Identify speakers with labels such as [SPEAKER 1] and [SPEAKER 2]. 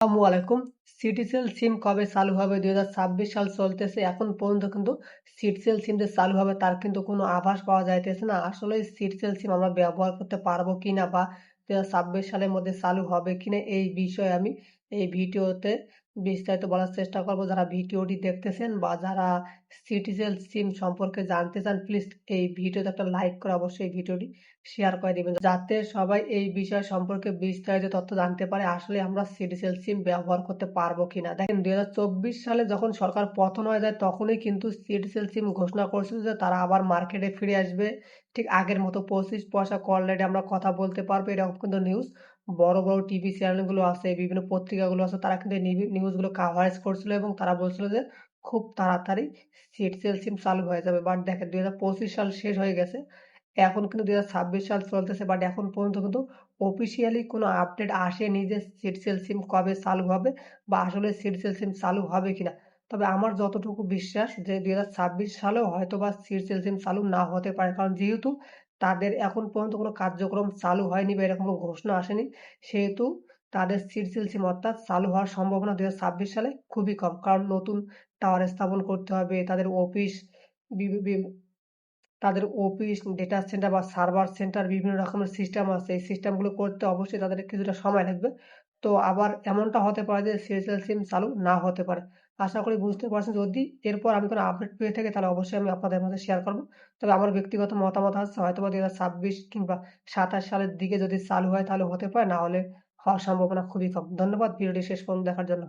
[SPEAKER 1] আসসালামু আলাইকুম। সিটিসেল সিম কবে চালু হবে? দুই হাজার ছাব্বিশ সাল চলতেছে। এখন পর্যন্ত কিন্তু সিটিসেল সিম যে চালু হবে, তার কিন্তু কোনো আভাস পাওয়া যাইতেছে না। আসলে সিটিসেল সিম আমরা ব্যবহার করতে পারব কিনা বা দুই হাজার ছাব্বিশ সালের মধ্যে চালু হবে কিনা এই বিষয়ে আমি এই ভিডিওতে বিস্তারিত বলার চেষ্টা করব। যারা ভিডিওটি দেখতেছেন বা যারা সিটিসেল সিম সম্পর্কে জানতে চান প্লিজ এই ভিডিওতে একটা লাইক করে অবশ্যই এই ভিডিওটি শেয়ার করে দিবেন। যাতে সবাই এই বিষয় সম্পর্কে বিস্তারিত তথ্য জানতে পারে, আসলে আমরা সিটিসেল সিম ব্যবহার করতে পারব কিনা। দেখেন দুই হাজার চব্বিশ সালে যখন সরকার পতন হয়ে যায়, তখনই কিন্তু সিটিসেল সিম ঘোষণা করছিল যে তারা আবার মার্কেটে ফিরে আসবে। ঠিক আগের মতো পঁচিশ পয়সা কল রেটে আমরা কথা বলতে পারব, এরকম কিন্তু নিউজ বড় বড় টিভি চ্যানেলগুলো আছে, বিভিন্ন পত্রিকাগুলো আছে, তারা কিন্তু নিউজগুলো কাভারেজ করছিল এবং তারা বলছিল যে খুব তাড়াতাড়ি সিটিসেল সিম চালু হয়ে যাবে। বাট দেখেন, দুই হাজার পঁচিশ সাল শেষ হয়ে গেছে, এখন কিন্তু দুই ছাব্বিশ সাল চলতেছে বাট এখন পর্যন্ত কিন্তু অফিসিয়ালি কোনো আপডেট আসেনি যে সিটিসেল সিম কবে চালু হবে বা আসলে সিটিসেল সিম চালু হবে কিনা। তবে আমার যতটুকু বিশ্বাস যে দুই হাজার ছাব্বিশ সালেও হয়তো বা সিটিসেল সিম চালু না হতে পারে, কারণ যেহেতু তাদের এখন পর্যন্ত কোনো কার্যক্রম চালু হয়নি বা এরকম কোনো ঘোষণা আসেনি। সেহেতু তাদের সিটিসেল সিম অর্থাৎ চালু হওয়ার সম্ভাবনা দুই হাজার ছাব্বিশ সালে খুবই কম। কারণ নতুন টাওয়ার স্থাপন করতে হবে, তাদের অফিস তাদের অফিস ডেটা সেন্টার বা সার্ভার সেন্টার বিভিন্ন রকমের সিস্টেম আছে। এই সিস্টেমগুলো করতে অবশ্যই তাদের কিছুটা সময় লাগবে। তো আবার এমনটা হতে পারে যে সিএসএল সিম চালু না হতে পারে। আশা করি বুঝতে পারছেন। যদি এরপর আমি কোনো আপডেট পেয়ে থাকি, তাহলে অবশ্যই আমি আপনাদের মধ্যে শেয়ার করব। তবে আমার ব্যক্তিগত মতামত হচ্ছে হয়তো বা দু ছাব্বিশ কিংবা সাতাশ সালের দিকে যদি চালু হয়, তাহলে হতে পারে। না হলে হওয়ার সম্ভাবনা খুবই কম। ধন্যবাদ। ভিডিওটি শেষ পর্যন্ত দেখার জন্য।